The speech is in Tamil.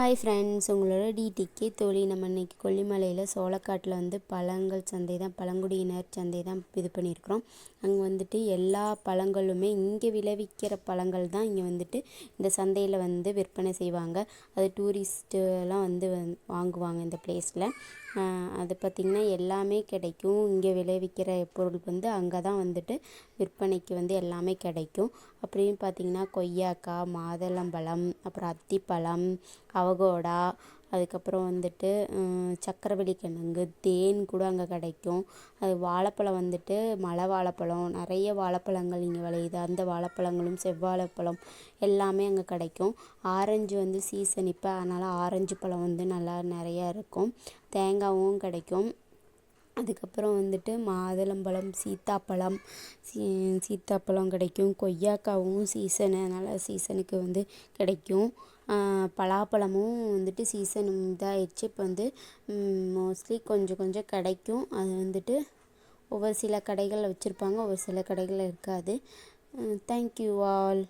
ஹாய் ஃப்ரெண்ட்ஸ் உங்களோட டிடிகே தோழி. நம்ம இன்னைக்கு கொல்லிமலையில் சோளக்காட்டில் வந்து பழங்கள் சந்தை தான் பழங்குடியினர் சந்தை தான் இது பண்ணியிருக்கிறோம். அங்கே வந்துட்டு எல்லா பழங்களுமே இங்கே விளைவிக்கிற பழங்கள் தான் இங்கே வந்துட்டு இந்த சந்தையில் வந்து விற்பனை செய்வாங்க. அது டூரிஸ்ட்டுலாம் வந்து வந் வாங்குவாங்க இந்த பிளேஸில் அது பார்த்திங்கன்னா எல்லாமே கிடைக்கும். இங்கே விளைவிக்கிற பொருள் வந்து அங்கே தான் வந்துட்டு விற்பனைக்கு வந்து எல்லாமே கிடைக்கும். அப்படின்னு பார்த்திங்கன்னா கொய்யாக்காய் மாதுளம்பழம் அப்புறம் அத்திப்பழம் அவகோடா அதுக்கப்புறம் வந்துட்டு சக்கரவள்ளி கிழங்கு தேன் கூட அங்கே கிடைக்கும். அது வாழைப்பழம் வந்துட்டு மலை வாழைப்பழம் நிறைய வாழைப்பழங்கள் இங்கே விளையுது. அந்த வாழைப்பழங்களும் செவ்வாழைப்பழம் எல்லாமே அங்கே கிடைக்கும். ஆரஞ்சு வந்து சீசன் இப்போ அதனால் ஆரஞ்சு பழம் வந்து நல்லா நிறையா இருக்கும். தேங்காயும் கிடைக்கும். அதுக்கப்புறம் வந்துட்டு மாதுளம்பழம் சீத்தாப்பழம் சீ சீத்தாப்பழம் கிடைக்கும். கொய்யாக்காவும் சீசனு அதனால் சீசனுக்கு வந்து கிடைக்கும். பலாப்பழமும் வந்துட்டு சீசன் இதாகிடுச்சு இப்போ வந்து மோஸ்ட்லி கொஞ்சம் கொஞ்சம் கிடைக்கும். அது வந்துட்டு ஒவ்வொரு சில கடைகளில் வச்சுருப்பாங்க ஒவ்வொரு சில கடைகளில் இருக்காது. Thank you all